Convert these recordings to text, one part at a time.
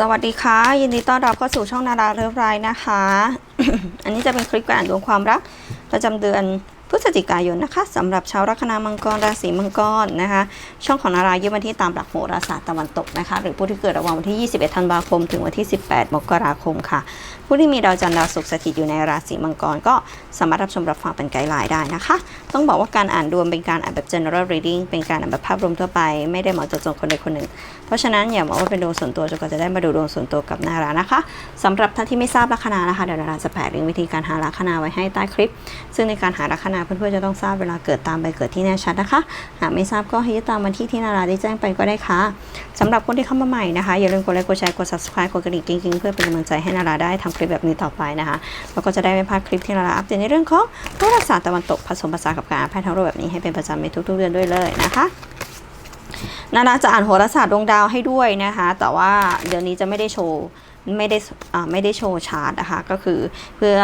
สวัสดีค่ะ ยินดีต้อนรับเข้าสู่ช่องนาราเลิฟไรนะคะ อันนี้จะเป็นคลิปการอ่านดวงความรักประจำเดือน พฤศจิกายนนะคะสำหรับชาวลัคนามังกรราศีมังกรนะคะ ช่องของนารายึดมาที่ตามหลักโหราศาสตร์ตะวันตกนะคะ หรือผู้ที่เกิดระหว่างวันที่ 21 ธันวาคม ถึงวันที่ 18 มกราคมค่ะ ผู้ที่มีดาวจันทร์ดาวศุกร์สถิตอยู่ในราศีมังกรก็สามารถรับชมรับฟังเป็นไกด์ไลน์ได้นะคะ ต้องบอกว่าการอ่านดวงเป็นการอ่านแบบ general reading เป็นการอ่านแบบภาพรวมทั่วไป ไม่ได้เหมาะเจาะจงคนใดคนหนึ่ง เพราะฉะนั้นอย่ามองว่าเป็นดวงส่วนตัวจนกว่าจะได้มาดูดวงส่วนตัวกับนารานะคะสำหรับท่านที่ไม่ทราบลัคนานะคะเดี๋ยวนาราจะแปะลิงก์วิธีการหาลัคนาไว้ให้ใต้คลิป ซึ่งในการหาลัคนาเพื่อนๆจะต้องทราบเวลาเกิดตามใบเกิดที่แน่ชัดนะคะ หากไม่ทราบก็ให้ยึดตามวันที่ที่นาราได้แจ้งไปก็ได้ค่ะสำหรับคนที่เข้ามาใหม่นะคะ อย่าลืมกดไลค์กดแชร์กด subscribe กดกระดิ่งกิ๊งๆเพื่อเป็นกำลังใจให้นาราได้ทำคลิปแบบนี้ต่อไปนะคะแล้วก็จะได้ไม่พลาดคลิปที่นาราอัปเดตในเรื่องของโหราศาสตร์ตะวันตกผสมผสานกับการอ่านไพ่ทั้งรูปแบบนี้ให้เป็นประจำในทุกๆเดือนด้วยเลยนะคะนาราจะอ่านโหราศาสตร์ดวงดาวให้ด้วยนะคะ แต่ว่าเดือนนี้จะไม่ได้โชว์ ไม่ได้ไม่ได้โชว์ชาร์ตนะคะก็คือเพื่อ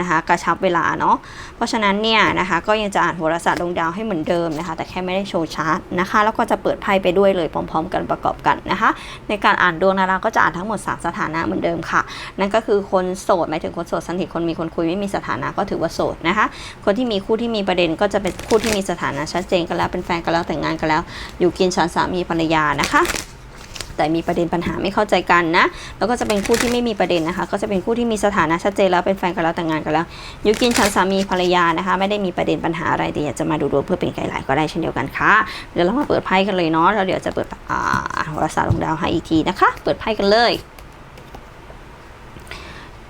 นะคะกระชับเวลาเนาะเพราะฉะนั้นเนี่ยนะคะก็ยังจะอ่านโหราศาสตร์ดวงดาวให้เหมือนเดิมนะคะ แต่แค่ไม่ได้โชว์ชาร์ตนะคะ แล้วก็จะเปิดไพ่ไปด้วยเลยพร้อม ๆ กันประกอบกันนะคะ ในการอ่านดวงนาราก็จะอ่านทั้งหมด 3 สถานะเหมือนเดิมค่ะ นั่นก็คือคนโสดหมายถึงคนโสดสนิทคนมีคนคุยไม่มีสถานะก็ถือว่าโสดนะคะ คนที่มีคู่ที่มีประเด็นก็จะเป็นคู่ที่มีสถานะชัดเจนกันแล้วเป็นแฟนกันแล้วแต่งงานกันแล้ว อยู่กินฉันสามีภรรยานะคะ แต่มีประเด็นปัญหาไม่เข้าใจกันนะ แล้วก็จะเป็นคู่ที่ไม่มีประเด็นนะคะ ก็จะเป็นคู่ที่มีสถานะชัดเจนแล้วเป็นแฟนกันแล้วแต่งงานกันแล้วยู่กินฉันสามีภรรยานะคะ ไม่ได้มีประเด็นปัญหาอะไรแต่อยากจะมาดูดวงเพื่อเป็นไกด์ไลน์ก็ได้เช่นเดียวกันค่ะเดี๋ยวเรามาเปิดไพ่กันเลยเนาะแล้วเดี๋ยวจะเปิดอ่าโหราศาสตร์ดวงดาวให้อีกทีนะคะ เปิดไพ่กันเลย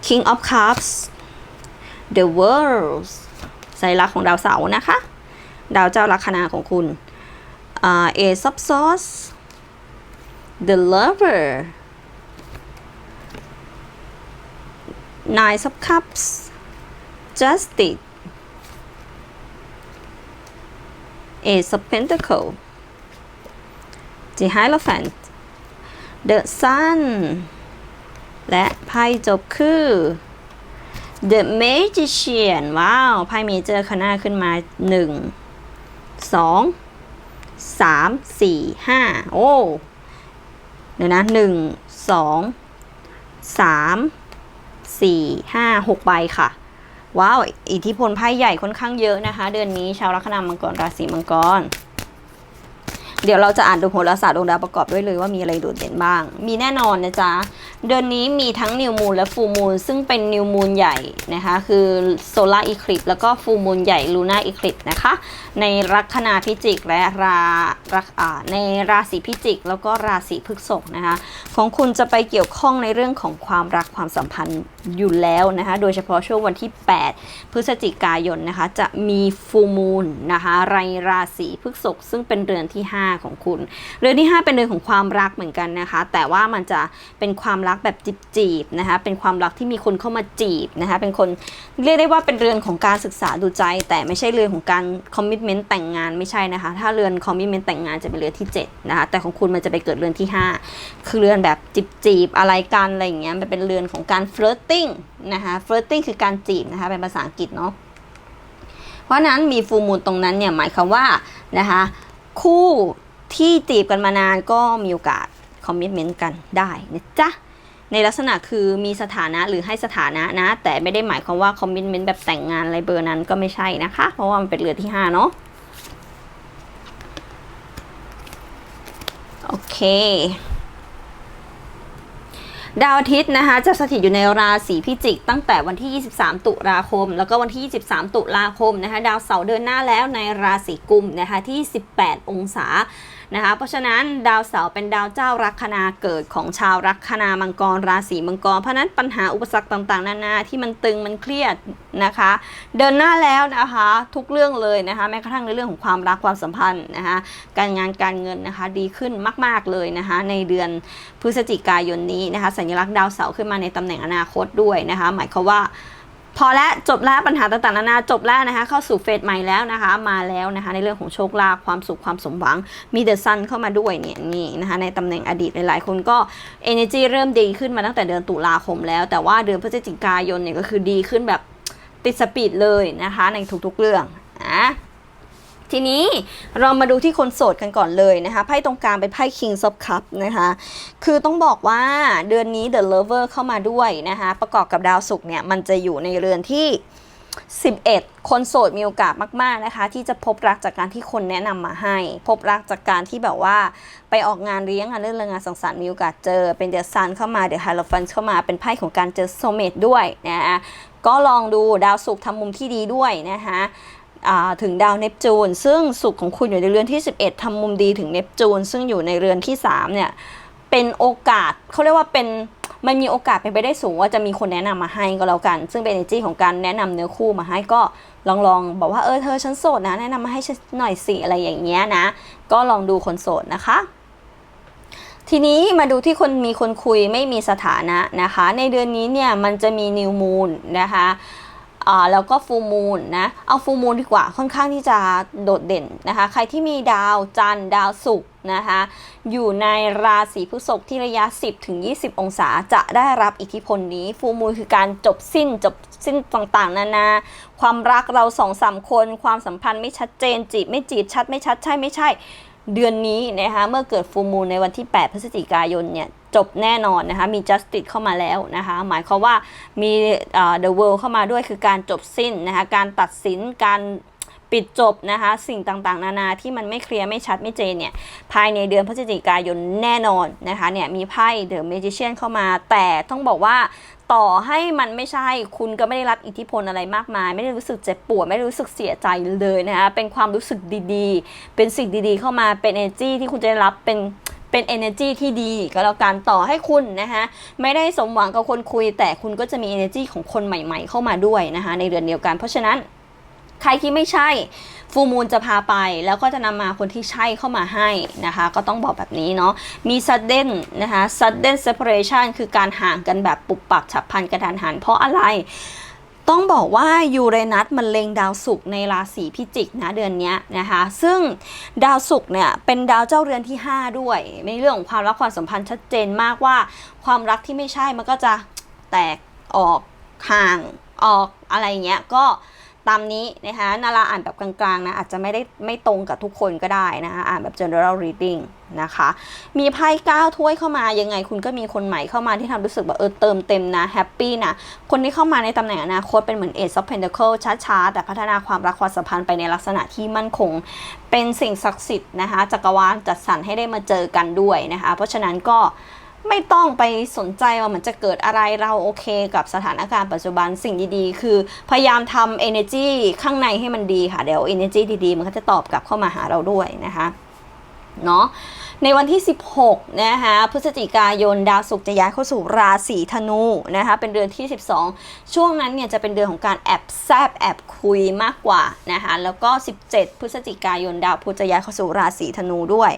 King of Cups The World สัญลักษณ์ของดาวเสาร์นะคะ ดาวเจ้าลัคนาของคุณอ่า Ace of Swords The Lover Nine of Cups Justice Ace of Pentacles The Hierophant The Sun และไพ่จบคือ The Magician ว้าว ไพ่เมเจอร์คณะขึ้นมา1 2 3 4 5โอ้ ดี๋ยวนะหนึ่งสองสามสี่ห้าหกใบค่ะ ว้าว อิทธิพลไพ่ใหญ่ค่อนข้างเยอะนะคะ เดือนนี้ชาวลัคนามังกรราศีมังกร เดี๋ยวเราจะอ่านดวงโหราศาสตร์ดวงดาวประกอบด้วยเลยว่ามีอะไรโดดเด่นบ้าง มีแน่นอนนะจ๊ะ เดือนนี้มีทั้งนิวมู n และฟูมู n ซึ่งเป็นนิวมู n ใหญ่นะคะ คือโซลาร์อีคลิปแล้วก็ฟูมู n ใหญ่ลูน่าอีคลิปนะคะ ในลัคนาพิจิกและราราในราศีพิจิก แล้วก็ราศีพฤษภนะคะ ของคุณจะไปเกี่ยวข้องในเรื่องของความรักความสัมพันธ์อยู่แล้วนะคะ โดยเฉพาะช่วงวันที่ 8 พฤศจิกายนนะคะ จะมีฟูมูลนะคะในราศีพฤษภซึ่งเป็นเดือนที่ 5 ของคุณเดือนที่ 5 เป็นเดือนของความรักเหมือนกันนะคะ แต่ว่ามันจะเป็นความรักแบบจีบๆนะคะ เป็นความรักที่มีคนเข้ามาจีบนะคะ เป็นคนเรียกได้ว่าเป็นเรือนของการศึกษาดูใจ แต่ไม่ใช่เรือนของการคอมมิชเมนต์แต่งงานไม่ใช่นะคะ ถ้าเรือนคอมมิชเมนต์แต่งงานจะเป็นเรือนที่7นะคะ แต่ของคุณมันจะไปเกิดเรือนที่ 5 คือเรือนแบบจีบๆอะไรกันอะไรอย่างเงี้ย มันเป็นเรือนของการเฟ i ร์ตงนะคะเฟ i ร์ติ้งคือการจีบนะคะเป็นภาษาอังกฤษเนาะเพราะนั้นมีฟูมูลตรงนั้นเนี่ยหมายความว่านะคะคู่ที่จีบกันมานานก็มีโอกาสคอมมิชเมนต์กันได้นะจ๊ะในลักษณะคือมีสถานะหรือให้สถานะนะ แต่ไม่ได้หมายความว่าคอมมิชเมนต์แบบแต่งงานอะไรเบอร์นั้นก็ไม่ใช่นะคะ เพราะว่ามันเป็นเรือที่ 5 เนาะโอเค ดาวอาทิตย์นะคะจะสถิตอยู่ในราศีพิจิก ตั้งแต่วันที่ 23 ตุลาคม แล้วก็วันที่ 23 ตุลาคมนะคะดาวเสาร์เดินหน้าแล้วในราศีกุมนะคะที่ 18 องศา นะคะเพราะฉะนั้นดาวเสาร์เป็นดาวเจ้าลัคนาเกิดของชาวลัคนามังกรราศีมังกร เพราะฉะนั้นปัญหาอุปสรรคต่างๆ นานาที่มันตึงมันเครียดนะคะ เดินหน้าแล้วนะคะทุกเรื่องเลยนะคะแม้กระทั่งในเรื่องของความรักความสัมพันธ์นะคะการงานการเงินนะคะดีขึ้นมาก ๆเลยนะคะในเดือนพฤศจิกายนนี้นะคะสัญลักษณ์ดาวเสาร์ขึ้นมาในตำแหน่งอนาคตด้วยนะคะหมายความว่า พอแล้วจบแล้วปัญหาต่างๆนานาจบแล้วนะคะเข้าสู่เฟสใหม่แล้วนะคะมาแล้วนะคะในเรื่องของโชคลาภความสุขความสมหวังมีเดอะซันเข้ามาด้วยเนี่ยนี่นะคะในตำแหน่งอดีตหลายๆ คนก็ energy เริ่มดีขึ้นมาตั้งแต่เดือนตุลาคมแล้ว แต่ว่าเดือนพฤศจิกายนเนี่ยก็คือดีขึ้นแบบติดสปีดเลยนะคะในทุกๆเรื่องนะ ทีนี้เรามาดูที่คนโสดกันก่อนเลยนะคะไพ่ตรงกลางเป็นไพ่ King of Cup นะคะคือต้องบอกว่าเดือนนี้ The Lover เข้ามาด้วยนะคะประกอบกับดาวศุกร์เนี่ยมันจะอยู่ในเรือนที่ 11 คนโสดมีโอกาสมาก ๆนะคะ ที่จะพบรักจากการที่คนแนะนำมาให้ พบรักจากการที่แบบว่า ไปออกงานเลี้ยงงานเรื่องงานสังสรรค์มีโอกาสเจอ เป็นเดอะซันเข้ามาเดอะไฮโลฟันเข้ามาเป็นไพ่ของการเจอโซเมตด้วยนะคะก็ลองดูดาวศุกร์ทำมุมที่ดีด้วยนะคะ ถึงดาวเนปจูน ซึ่งสุขของคุณอยู่ในเรือนที่ 11ทำมุมดีถึงเนปจูน ซึ่งอยู่ในเรือนที่ 3 เนี่ย เป็นโอกาสเขาเรียกว่าเป็นมันมีโอกาสเป็นไปได้สูงว่าจะมีคนแนะนำมาให้ก็แล้วกัน ซึ่งเป็น energy ของการแนะนำเนื้อคู่มาให้ก็ลองลองบอกว่าเออเธอฉันโสดนะ แนะนำมาให้ฉันหน่อยสิอะไรอย่างเงี้ยนะ ก็ลองดูคนโสดนะคะ ทีนี้มาดูที่คนมีคนคุยไม่มีสถานะนะคะ ในเดือนนี้เนี่ยมันจะมีนิวมูนนะคะ อ่าแล้วก็ฟูมูนนะ เอาฟูมูนดีกว่าค่อนข้างที่จะโดดเด่นนะคะ ใครที่มีดาวจันทร์ดาวศุกร์นะคะ อยู่ในราศีพฤษภที่ระยะ 10ถึง20 องศาจะได้รับอิทธิพลนี้ ฟูมูลคือการจบสิ้นจบสิ้นต่างๆ นานา ความรักเราสองสามคน ความสัมพันธ์ไม่ชัดเจนจีบไม่จีบชัดไม่ชัดใช่ไม่ใช่เดือนนี้นะคะเมื่อเกิดฟูมูลในวันที่ 8 พฤศจิกายนเนี่ย จบแน่นอนนะคะมี justice เข้ามาแล้วนะคะหมายความว่ามี the world เข้ามาด้วยคือการจบสิ้นนะคะการตัดสินการปิดจบนะคะสิ่งต่างๆ นานาที่มันไม่เคลียร์ไม่ชัดไม่เจนเนี่ยภายในเดือนพฤศจิกายนแน่นอนนะคะเนี่ยมีไพ่ the magician เข้ามา แต่ต้องบอกว่าต่อให้มันไม่ใช่คุณก็ไม่ได้รับอิทธิพลอะไรมากมาย ไม่ได้รู้สึกเจ็บปวดไม่ได้รู้สึกเสียใจเลยนะคะเป็นความรู้สึกดีๆ เป็นสิ่งดีๆ เข้ามาเป็น energy ที่คุณจะได้รับเป็น เป็น energy ที่ดีก็แล้วกันต่อให้คุณนะคะไม่ได้สมหวังกับคนคุย แต่คุณก็จะมี energy ของคนใหม่ ๆ เข้ามาด้วยนะคะในเดือนเดียวกัน เพราะฉะนั้นใครที่ไม่ใช่ฟูมูลจะพาไปแล้วก็จะนำมาคนที่ใช่เข้ามาให้นะคะ ก็ต้องบอกแบบนี้เนาะมี sudden นะคะ sudden separation คือการห่างกันแบบปุบปับฉับพลันกระทันหัน เพราะอะไร ต้องบอกว่ายูเรนัสมันเล็งดาวศุกร์ในราศีพิจิกนะเดือนนี้นะคะ ซึ่งดาวศุกร์เนี่ยเป็นดาวเจ้าเรือนที่ 5 ด้วยในเรื่องของความรักความสัมพันธ์ชัดเจนมากว่า ความรักที่ไม่ใช่มันก็จะแตกออกห่างออกอะไรเงี้ยก็ ตามนี้นะคะนาราอ่านแบบกลางๆนะอาจจะไม่ได้ไม่ตรงกับทุกคนก็ได้นะคะอ่านแบบ general reading นะคะ มีไพ่ก้าถ้วยเข้ามายังไงคุณก็มีคนใหม่เข้ามาที่ทำรู้สึกแบบเออเติมเต็มนะแฮปปี้นะ คนที่เข้ามาในตำแหน่งอนาคตเป็นเหมือน Ace of Pentacle ช้าๆ แต่พัฒนาความรักความสัมพันธ์ไปในลักษณะที่มั่นคง เป็นสิ่งศักดิ์สิทธิ์นะคะจักรวาลจัดสรรให้ได้มาเจอกันด้วยนะคะ เพราะฉะนั้นก็ ไม่ต้องไปสนใจว่ามันจะเกิดอะไรเราโอเคกับสถานการณ์ปัจจุบันสิ่งดีๆ คือพยายามทำ energy ข้างในให้มันดีค่ะ เดี๋ยว energy ดีๆ มันก็จะตอบกลับเข้ามาหาเราด้วยนะคะ เนาะ ในวันที่ 16 นะคะพฤศจิกายนดาวศุกร์จะย้ายเข้าสู่ราศีธนูนะคะเป็นเดือนที่ 12 ช่วงนั้นเนี่ยจะเป็นเดือนของการแอบแซบแอบคุยมากกว่านะคะแล้วก็ 17 พฤศจิกายนดาวพุธจะย้ายเข้าสู่ราศีธนูด้วย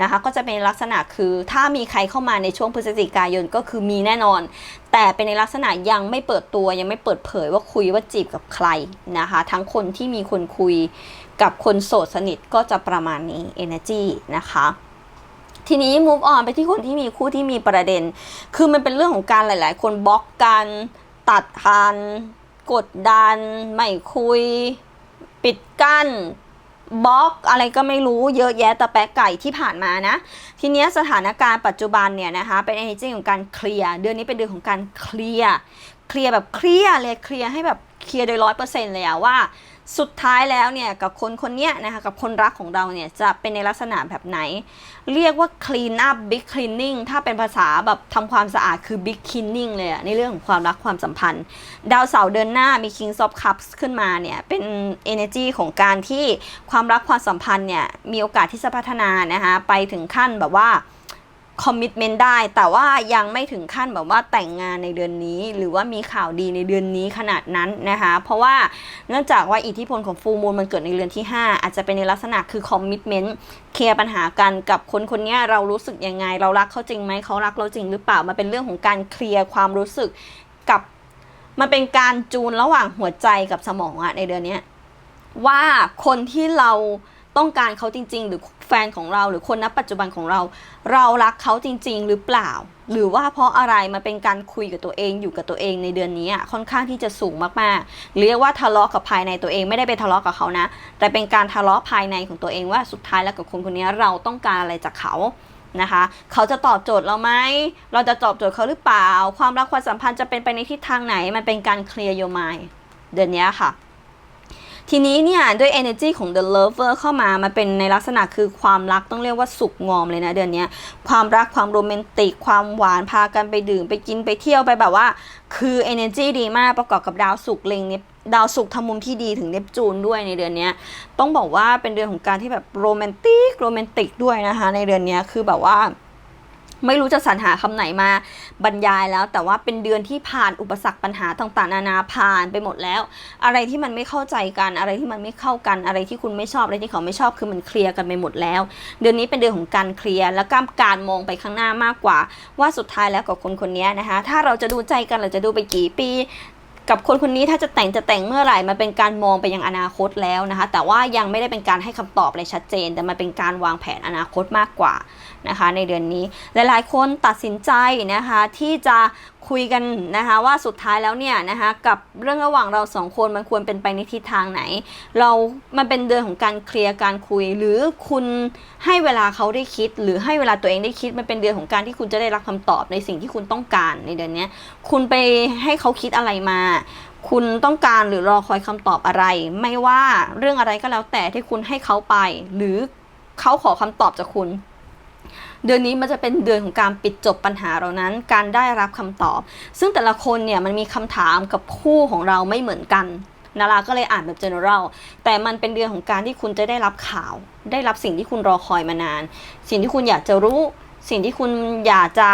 นะคะก็จะเป็นลักษณะคือถ้ามีใครเข้ามาในช่วงพฤศจิกายนก็คือมีแน่นอน แต่เป็นในลักษณะยังไม่เปิดตัวยังไม่เปิดเผยว่าคุยว่าจีบกับใครนะคะทั้งคนที่มีคนคุยกับคนโสดสนิทก็จะประมาณนี้ energy นะคะ ทีนี้ move on ไปที่คนที่มีคู่ที่มีประเด็น คือมันเป็นเรื่องของการหลาย ๆ คนบล็อกกัน ตัดทัน กดดัน ไม่คุย ปิดกั้นบล็อกอะไรก็ไม่รู้เยอะแยะตะแปะไก่ที่ผ่านมานะ ทีนี้สถานการณ์ปัจจุบันเนี่ยนะคะ เป็น energy ของการเคลียร์เดือนนี้เป็นเดือนของการเคลียร์เคลียร์แบบเคลียร์เลยเคลียร์ให้แบบเคลียร์โดยร้อยเปอร์เซ็นต์เลยอะว่า สุดท้ายแล้วเนี่ยกับคนคนนี้นะคะกับคนรักของเราเนี่ยจะเป็นในลักษณะแบบไหน เรียกว่า clean up big cleaning ถ้าเป็นภาษาแบบทำความสะอาดคือ big cleaning เลยอะในเรื่องของความรักความสัมพันธ์ ดาวเสาร์เดินหน้ามี king of cups ขึ้นมาเนี่ยเป็น energy ของการที่ความรักความสัมพันธ์เนี่ยมีโอกาสที่จะพัฒนานะคะไปถึงขั้นแบบว่า คอมมิ t เมนต์ได้ แต่ว่ายังไม่ถึงขั้นแบบว่าแต่งงานในเดือนนี้ หรือว่ามีข่าวดีในเดือนนี้ขนาดนั้นนะคะ เพราะว่าเนื่องจากว่าอิทธิพลของฟูมูลมันเกิดในเดือนที่ 5 อาจจะเป็นในลักษณะคือคอมมิ t เมนต์เคลียร์ปัญหากันกับคนคนนี้เรารู้สึกยังไง เรารักเขาจริงไหมเขารักเราจริงหรือเปล่ามันเป็นเรื่องของการเคลียร์ความรู้สึกกับมันเป็นการจูนระหว่างหัวใจกับสมองอะในเดือนนี้ว่าคนที่เรา ต้องการเขาจริง ๆ หรือแฟนของเราหรือคนณปัจจุบันของเรา เรารักเขาจริง ๆ หรือเปล่า หรือว่าเพราะอะไรมันเป็นการคุยกับตัวเองอยู่กับตัวเองในเดือนนี้อะค่อนข้างที่จะสูงมากๆ เรียกว่าทะเลาะกับภายในตัวเองไม่ได้ไปทะเลาะกับเขานะ แต่เป็นการทะเลาะภายในของตัวเองว่าสุดท้ายแล้วกับคนคนนี้เราต้องการอะไรจากเขานะคะเขาจะตอบโจทย์เราไหม เราจะตอบโจทย์เขาหรือเปล่า ความรักความสัมพันธ์จะเป็นไปในทิศทางไหน มันเป็นการเคลียร์ your mind เดือนนี้ค่ะ ทีนี้เนี่ยด้วย energy ของ the lover เข้ามามาเป็นในลักษณะคือความรักต้องเรียกว่าสุกงอมเลยนะเดือนนี้ความรักความโรแมนติก ความหวานพากันไปดื่มไปกินไปเที่ยวไปแบบว่า คือ energy ดีมากประกอบกับดาวสุกเล็งเนปดาวสุกทำมุมที่ดีถึงเนปจูนด้วยในเดือนนี้ต้องบอกว่าเป็นเดือนของการที่แบบโรแมนติกโรแมนติกด้วยนะคะในเดือนนี้คือแบบว่า ไม่รู้จะสรรหาคำไหนมาบรรยายแล้ว แต่ว่าเป็นเดือนที่ผ่านอุปสรรคปัญหาต่างๆ นานาผ่านไปหมดแล้ว อะไรที่มันไม่เข้าใจกันอะไรที่มันไม่เข้ากันอะไรที่คุณไม่ชอบอะไรที่เขาไม่ชอบคือมันเคลียร์กันไปหมดแล้ว เดือนนี้เป็นเดือนของการเคลียร์และการการมองไปข้างหน้ามากกว่า ว่าสุดท้ายแล้วกับคนคนนี้นะคะ ถ้าเราจะดูใจกันเราจะดูไปกี่ปีกับคนคนนี้ถ้าจะแต่งจะแต่งเมื่อไหร่มันเป็นการมองไปยังอนาคตแล้วนะคะ แต่ว่ายังไม่ได้เป็นการให้คำตอบอะไรชัดเจน แต่มันเป็นการวางแผนอนาคตมากกว่า นะคะในเดือนนี้ หลายๆ คนตัดสินใจนะคะที่จะคุยกันนะคะว่าสุดท้ายแล้วเนี่ยนะคะกับเรื่องระหว่างเราสองคนมันควรเป็นไปในทิศทางไหน เรามันเป็นเดือนของการเคลียร์การคุย หรือคุณให้เวลาเขาได้คิด หรือให้เวลาตัวเองได้คิดมันเป็นเดือนของการที่คุณจะได้รับคำตอบในสิ่งที่คุณต้องการในเดือนนี้คุณไปให้เขาคิดอะไรมาคุณต้องการหรือรอคอยคำตอบอะไร ไม่ว่าเรื่องอะไรก็แล้วแต่ที่คุณให้เขาไป หรือเขาขอคำตอบจากคุณ เดือนนี้มันจะเป็นเดือนของการปิดจบปัญหาเรานั้น การได้รับคำตอบ ซึ่งแต่ละคนเนี่ยมันมีคำถามกับคู่ของเราไม่เหมือนกันนาราก็เลยอ่านแบบ general แต่มันเป็นเดือนของการที่คุณจะได้รับข่าว ได้รับสิ่งที่คุณรอคอยมานาน สิ่งที่คุณอยากจะรู้ สิ่งที่คุณอยากจะ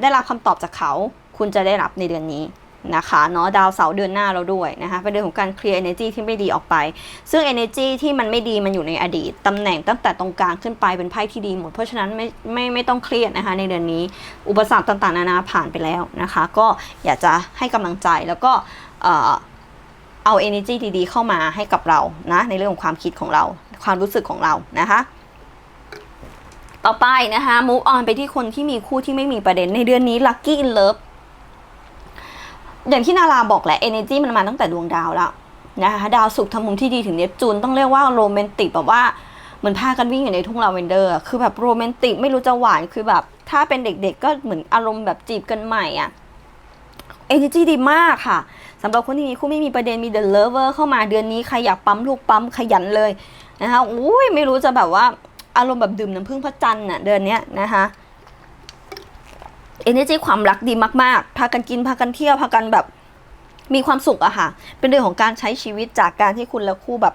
ได้รับคำตอบจากเขา คุณจะได้รับในเดือนนี้ นะคะเนาะดาวเสาร์เดือนหน้าเราด้วยนะคะเป็นเดือนของการเคลียร์ energy ที่ไม่ดีออกไป ซึ่ง energy ที่มันไม่ดีมันอยู่ในอดีตตำแหน่งตั้งแต่ตรงกลางขึ้นไปเป็นไพ่ที่ดีหมด เพราะฉะนั้นไม่ไม่ไม่ต้องเครียดนะคะในเดือนนี้ อุปสรรคต่างๆ นานาผ่านไปแล้วนะคะ ก็อยากจะให้กำลังใจแล้วก็เอ่อเอา energy ดีๆ เข้ามาให้กับเรานะในเรื่องของความคิดของเราความรู้สึกของเรานะคะต่อไปนะคะ move on ไปที่คนที่มีคู่ที่ไม่มีประเด็นในเดือนนี้ lucky in love อย่างที่นาราบอกแหละ energy มันมาตั้งแต่ดวงดาวแล้วนะคะดาวศุกร์ทำมุมที่ดีถึงเนปจูนต้องเรียกว่าโรแมนติกแบบว่าเหมือนพากันวิ่งอยู่ในทุ่งลาเวนเดอร์ คือแบบโรแมนติกไม่รู้จะหวานคือแบบ ถ้าเป็นเด็กๆก็เหมือนอารมณ์แบบจีบกันใหม่อะ energy ดีมากค่ะสำหรับคนที่มีคู่ไม่มีประเด็นมี the lover เข้ามาเดือนนี้ใครอยากปั๊มลูกปั๊มขยันเลยนะคะอุ้ยไม่รู้จะแบบว่าอารมณ์แบบดื่มน้ำผึ้งพระจันทร์น่ะเดือนนี้นะคะ energy ความรักดีมากๆ พากันกิน พากันเที่ยว พากันแบบมีความสุขอะค่ะ เป็นเรื่องของการใช้ชีวิตจากการที่คุณและคู่แบบ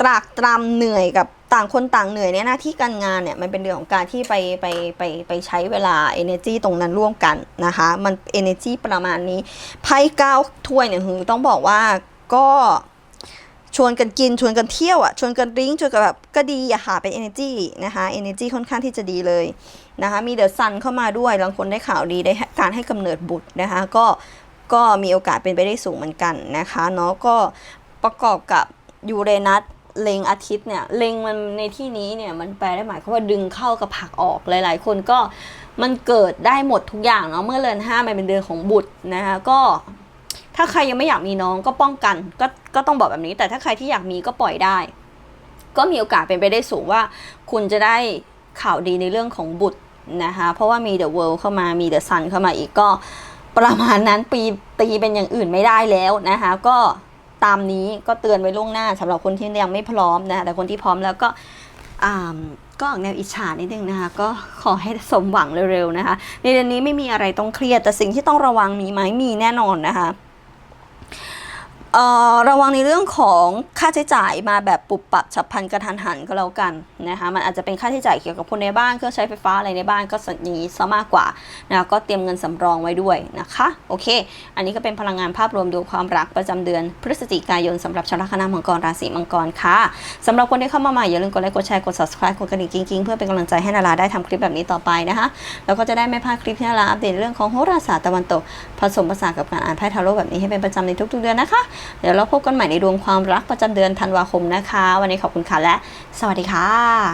ตรากตรำเหนื่อยกับต่างคนต่างเหนื่อยเนี่ยหน้าที่การงานเนี่ยมันเป็นเรื่องของการที่ไปไปไปไปใช้เวลา energy ตรงนั้นร่วมกันนะคะ มัน energy ประมาณนี้ไพ่เก้าถ้วยเนี่ยคือต้องบอกว่าก็ ชวนกันกินชวนกันเที่ยวอะชวนกันดริ้งชวนกันแบบก็ดีอะค่ะเป็น energy นะคะ energy ค่อนข้างที่จะดีเลยนะคะมีเดอะซันเข้ามาด้วยบางคนได้ข่าวดีได้การให้กำเนิดบุตรนะคะก็ก็มีโอกาสเป็นไปได้สูงเหมือนกันนะคะเนาะก็ประกอบกับยูเรนัสเล็งอาทิตย์เนี่ยเล็งมันในที่นี้เนี่ยมันแปลได้หมายความว่าดึงเข้ากับผลักออกหลาย ๆ คนก็มันเกิดได้หมดทุกอย่างเนาะเมื่อเดือนห้ามันเป็นเดือนของบุตรนะคะก็ ถ้าใครยังไม่อยากมีน้องก็ป้องกัน ก็ก็ต้องบอกแบบนี้ แต่ถ้าใครที่อยากมีก็ปล่อยได้ ก็มีโอกาสเป็นไปได้สูงว่า คุณจะได้ข่าวดีในเรื่องของบุตรนะคะเพราะว่ามี The World เข้ามามี The Sun เข้ามาอีกก็ประมาณนั้นปีตีเป็นอย่างอื่นไม่ได้แล้วนะคะก็ตามนี้ก็เตือนไว้ล่วงหน้าสำหรับคนที่ยังไม่พร้อมนะะแต่คนที่พร้อมแล้วก็อ่าก็ออกแนวอิจฉานิดนึงนะคะก็ขอให้สมหวังเร็วๆนะคะในเดือนนี้ไม่มีอะไรต้องเครียดแต่สิ่งที่ต้องระวังมีไหมมีแน่นอนนะคะ ระวังในเรื่องของค่าใช้จ่ายมาแบบปุบปับฉับพลันกระทันหันก็แล้วกันนะคะมันอาจจะเป็นค่าใช้จ่ายเกี่ยวกับคนในบ้านเครื่องใช้ไฟฟ้าอะไรในบ้านก็อย่างนี้ซะมากกว่านะะก็เตรียมเงินสำรองไว้ด้วยนะคะโอเค อันนี้ก็เป็นพลังงานภาพรวมดวงความรักประจำเดือน พฤศจิกายนสำหรับชาวลัคนามังกรราศีมังกรค่ะสำหรับคนที่เข้ามาใหม่อย่าลืมกดไลค์กดแชร์กด subscribe กดกระดิ่งกิ๊งๆเพื่อเป็นกำลังใจให้นาราได้ทำคลิปแบบนี้ต่อไปนะคะแล้วก็จะได้ไม่พลาดคลิปที่นาราอัปเดตเรื่องของโหราศาสตร์ตะวันตกผสมผสานกับการอ่านไพ่ทาโร่แบบนี้ให้เป็นประจำในทุกๆเดือนนะคะเดี๋ยวเราพบกันใหม่ในดวงความรักประจำเดือนธันวาคมนะคะ วันนี้ขอบคุณค่ะและ สวัสดีค่ะ